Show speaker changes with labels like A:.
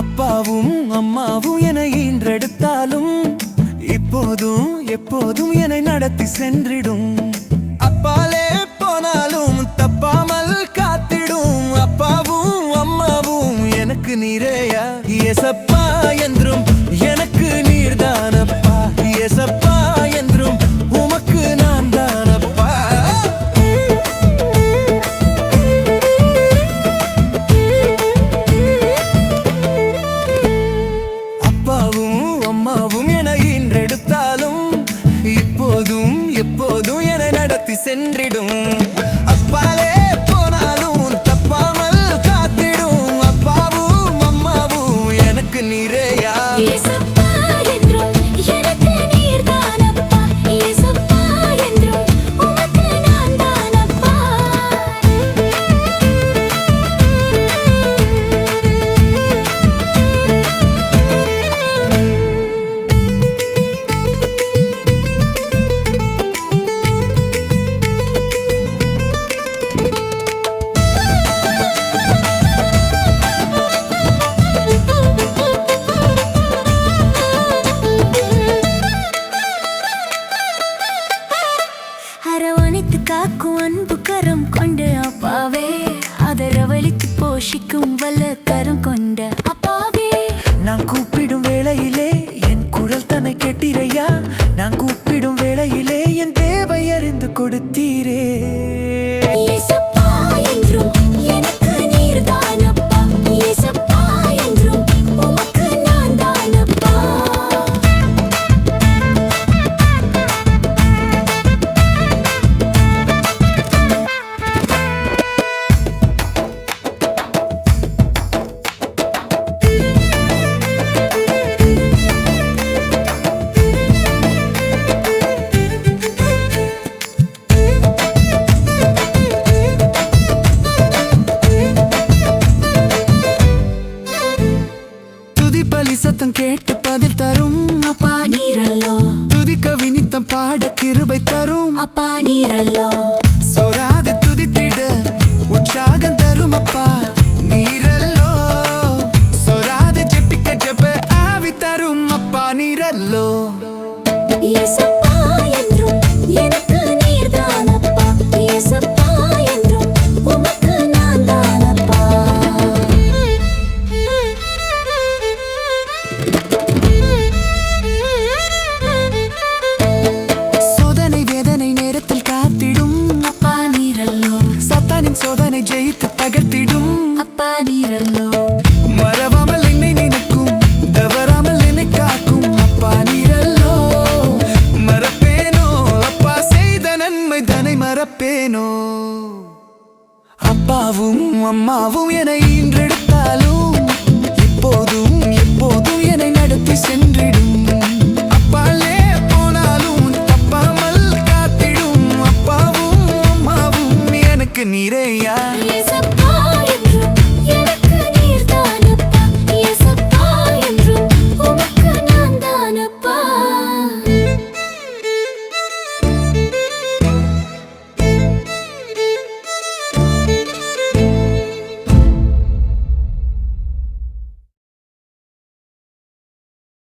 A: அப்பாவும் அம்மாவும் என ஈன்றெடுத்தாலும் இப்போதும் எப்போதும் என்னை நடத்தி சென்றிடும். அப்பாலே போனாலும் தப்பாமல் காத்திடும். அப்பாவும் அம்மாவும் எனக்கு நீரேயா எசப்பா என்றும் எனக்கு நீர்தானப்பா. எசப்பா
B: காக்கும் அன்பு கரம் கொண்ட அப்பாவே. அதரவழித்து போஷிக்கும் வல்ல கரம் கொண்ட அப்பாவே.
A: நான் கூப்பிடும் வேளையிலே என் குரல் தன்னை கேட்டீரையா? நான் கூப்பிடும் வேளையிலே என் தேவை அறிந்து கொடுத்தீரே.
B: நீரல்லோ?
A: சோராது துதித்திட உற்சாகம் தரும் அப்பா நீரல்லோ? சோராது ஜெபிக்க ஜெப ஆவி தரும் அப்பா நீரல்லோ பிறப்பேனோ? அப்பாவும் அம்மாவும் என ஈன்றெடுத்தாலும் இப்போதும் எப்போதும் என்னை நடத்தி சென்றிடும். அப்பாலே போனாலும் தப்பாமல் காத்திடும். அப்பாவும் அம்மாவும் எனக்கு